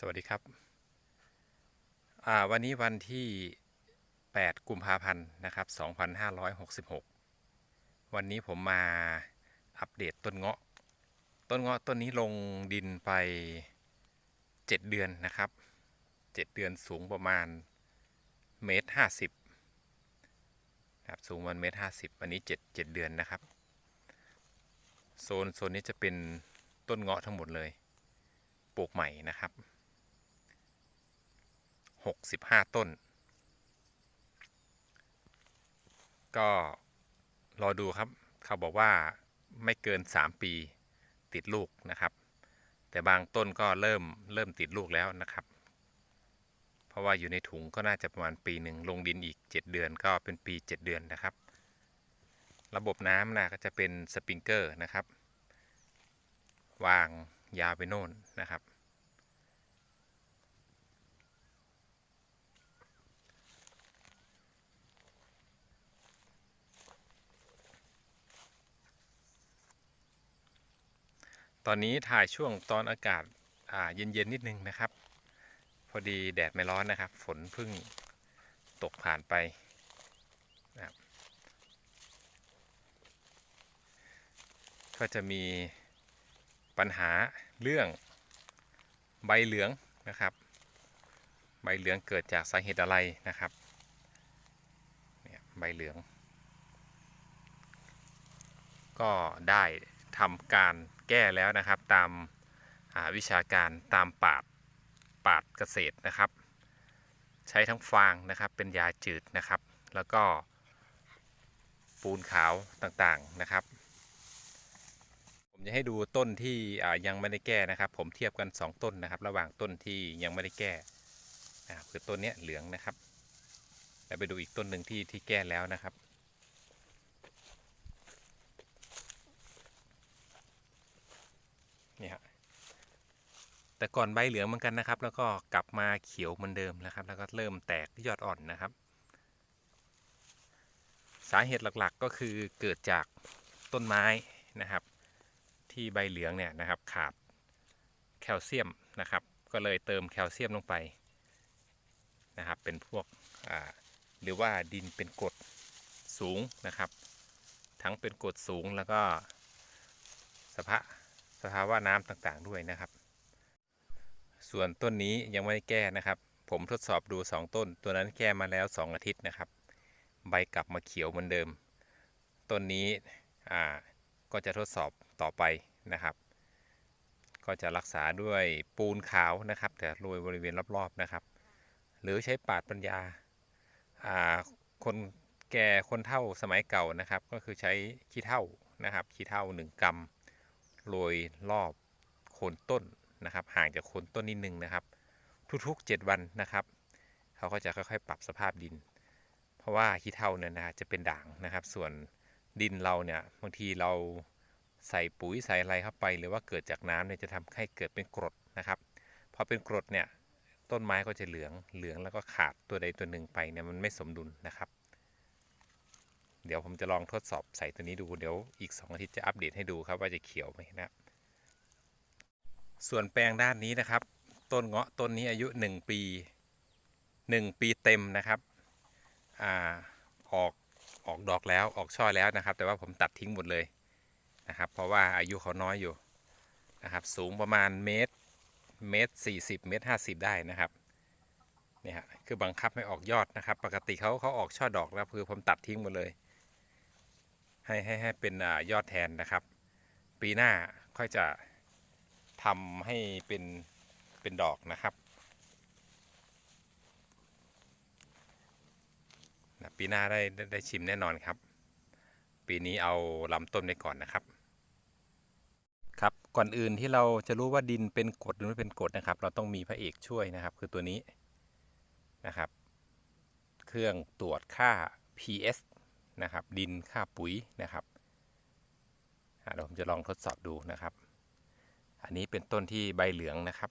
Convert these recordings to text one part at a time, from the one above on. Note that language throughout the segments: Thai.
สวัสดีครับ วันนี้วันที่ 8 กุมภาพันธ์นะครับ 2566 วันนี้ผมมาอัปเดตต้นเงาะ ต้นเงาะต้นนี้ลงดินไป 7 เดือนนะครับ 7 เดือนสูงประมาณเมตรห้าสิบครับสูงประมันเมตรห้าสิบวันนี้7 7เดือนนะครับ โซนโซนนี้จะเป็นต้นเงาะทั้งหมดเลย ปลูกใหม่นะครับ 65 ต้น ก็รอดูครับ เขาบอกว่าไม่เกิน 3 ปีติดลูกนะครับ แต่บางต้นก็เริ่มเริ่มติดลูกแล้วนะครับ เพราะว่าอยู่ในถุงก็น่าจะประมาณปีหนึ่งลงดินอีก 7 เดือนก็เป็นปี 7 เดือนนะครับ ระบบน้ำนะก็จะเป็นสปริงเกอร์นะครับ วางยาวไปโน่นนะครับ ตอนนี้ถ่ายช่วงตอนอากาศเย็นๆนิดนึงนะครับ พอดีแดดไม่ร้อนนะครับ ฝนพิ่งตกผ่านไปนะครับก็จะมีปัญหาเรื่องใบเหลืองนะครับ ใบเหลืองเกิดจากสาเหตุอะไรนะครับเนี่ยใบเหลือง ก็ได้ ทำการแก้แล้วนะครับ ตามอาวิชาการตามปาดปาดเกษตรนะครับ ใช้ทั้งฟางนะครับเป็นยาจืดนะครับ แล้วก็ปูนขาวต่างๆนะครับ ผมจะให้ดูต้นที่ยังไม่ได้แก้นะครับ ผมเทียบกัน 2 ต้นนะครับ ระหว่างต้นที่ยังไม่ได้แก้นะครับคือต้นนี้เหลืองนะครับแล้วไปดูอีกต้นหนึ่งที่ที่แก้แล้วนะครับ นี่ฮะ แต่ก่อนใบเหลืองเหมือนกันนะครับ แล้วก็กลับมาเขียวเหมือนเดิมนะครับ แล้วก็เริ่มแตกยอดอ่อนนะครับ สาเหตุหลักๆก็คือเกิดจากต้นไม้นะครับ ที่ใบเหลืองเนี่ยนะครับขาดแคลเซียมนะครับ ก็เลยเติมแคลเซียมลงไปนะครับ เป็นพวกหรือว่าดินเป็นกรดสูงนะครับ ทั้งเป็นกรดสูงแล้วก็สภาสภาวะน้ำต่างๆด้วยนะครับ ส่วนต้นนี้ยังไม่ได้แก้นะครับ ผมทดสอบดู 2 ต้น ตัวนั้นแก้มาแล้ว 2 อาทิตย์นะครับ ใบกลับมาเขียวเหมือนเดิม ต้นนี้อ่าก็จะทดสอบต่อไปนะครับ ก็จะรักษาด้วยปูนขาวนะครับ แต่โรยบริเวณรอบๆนะครับ หรือใช้ปาดปัญญาอ่าคนแก่คนเท่าสมัยเก่านะครับ ก็คือใช้ขี้เท่านะครับขี้เท่า 1กรัมโรยรอบโคนต้น นะครับ ห่างจากโคนต้นนิดนึงนะครับ ทุกๆ 7 วันนะครับ เขาก็จะค่อยๆ ปรับสภาพดิน เพราะว่าขี้เถ้าเนี่ยนะจะเป็นด่างนะครับ ส่วนดินเราเนี่ยบางทีเราใส่ปุ๋ยใส่อะไรเข้าไป หรือว่าเกิดจากน้ำเนี่ยจะทำให้เกิดเป็นกรดนะครับพอเป็นกรดเนี่ยต้นไม้ก็จะเหลืองเหลืองแล้วก็ขาดตัวใดตัวหนึ่งไปเนี่ยมันไม่สมดุลนะครับ เดี๋ยวผมจะลองทดสอบใส่ตัวนี้ดูเดี๋ยวอีก 2 อาทิตย์จะอัปเดตให้ดูครับว่าจะเขียวไหมนะครับ ส่วนแปลงด้านนี้นะครับ ต้นเงาะต้นนี้อายุ 1 ปี 1 ปีเต็มนะครับอ่าออกออกดอกแล้วออกช่อแล้วนะครับ แต่ว่าผมตัดทิ้งหมดเลยนะครับ เพราะว่าอายุเขาน้อยอยู่นะครับ สูงประมาณเมตรเมตรสี่สิบเมตรห้าสิบได้นะครับเนี่ยคือบังคับให้ออกยอดนะครับ ปกติเขาเขาออกช่อดอกแล้วคือผมตัดทิ้งหมดเลย ให้ให้ให้เป็นอายอดแทนนะครับ ปีหน้าค่อยจะ ทำให้เป็นเป็นดอกนะครับปีหน้าได้ได้ได้ชิมแน่นอนครับ ปีนี้เอาลำต้นไปก่อนนะครับ ครับก่อนอื่นที่เราจะรู้ว่าดินเป็นกรดหรือไม่เป็นกรดนะครับ เราต้องมีพระเอกช่วยนะครับ คือตัวนี้นะครับ เครื่องตรวจค่า PS นะครับ ดินค่าปุ๋ยนะครับเดี๋ยวผมจะลองทดสอบดูนะครับ อันนี้เป็นต้นที่ใบเหลืองนะครับ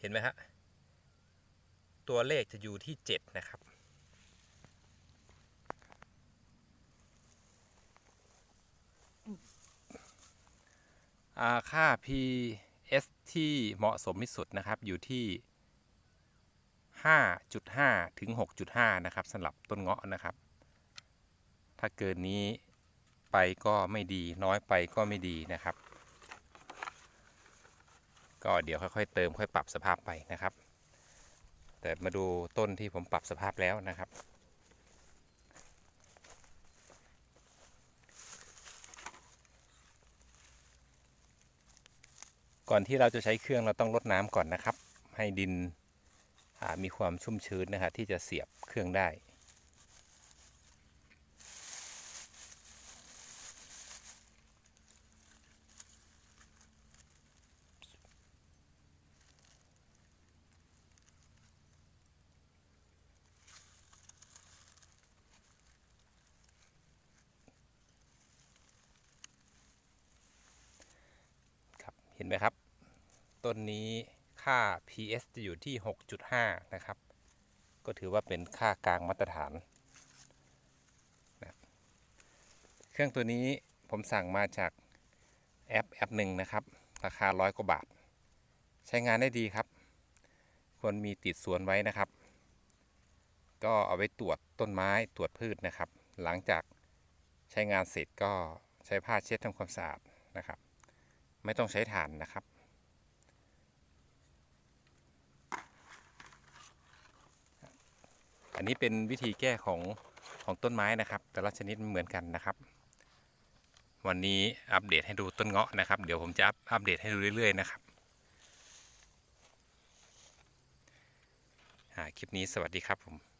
เห็นไหมฮะ ตัวเลขจะอยู่ที่ 7 นะครับค่า PS ที่เหมาะสมที่สุดนะครับอยู่ที่ 5.5 ถึง 6.5 นะครับสำหรับต้นเงาะนะครับ ถ้าเกินนี้ไปก็ไม่ดีน้อยไปก็ไม่ดีนะครับ ก็เดี๋ยวค่อยๆเติมค่อยปรับสภาพไปนะครับ แต่มาดูต้นที่ผมปรับสภาพแล้วนะครับ ก่อนที่เราจะใช้เครื่องเราต้องลดน้ำก่อนนะครับ ให้ดิน มีความชุ่มชื้นนะครับที่จะเสียบเครื่องได้ครับเห็นไหมครับ ต้นนี้ ค่า PS จะอยู่ที่ 6.5 นะครับ ก็ถือว่าเป็นค่ากลางมาตรฐานนะเครื่องตัวนี้ผมสั่งมาจากแอปแอปหนึ่งนะครับ ราคาร้อยกว่าบาท ใช้งานได้ดีครับ ควรมีติดสวนไว้นะครับ ก็เอาไว้ตรวจต้นไม้ตรวจพืชนะครับ หลังจากใช้งานเสร็จก็ใช้ผ้าเช็ดทำความสะอาดนะครับ ไม่ต้องใช้ถ่านนะครับ อันนี้เป็นวิธีแก้ของของต้นไม้นะครับ แต่ละชนิดเหมือนกันนะครับ วันนี้อัปเดตให้ดูต้นเงาะนะครับ เดี๋ยวผมจะอัปเดตให้ดูเรื่อย ๆ นะครับอ่าคลิปนี้สวัสดีครับผม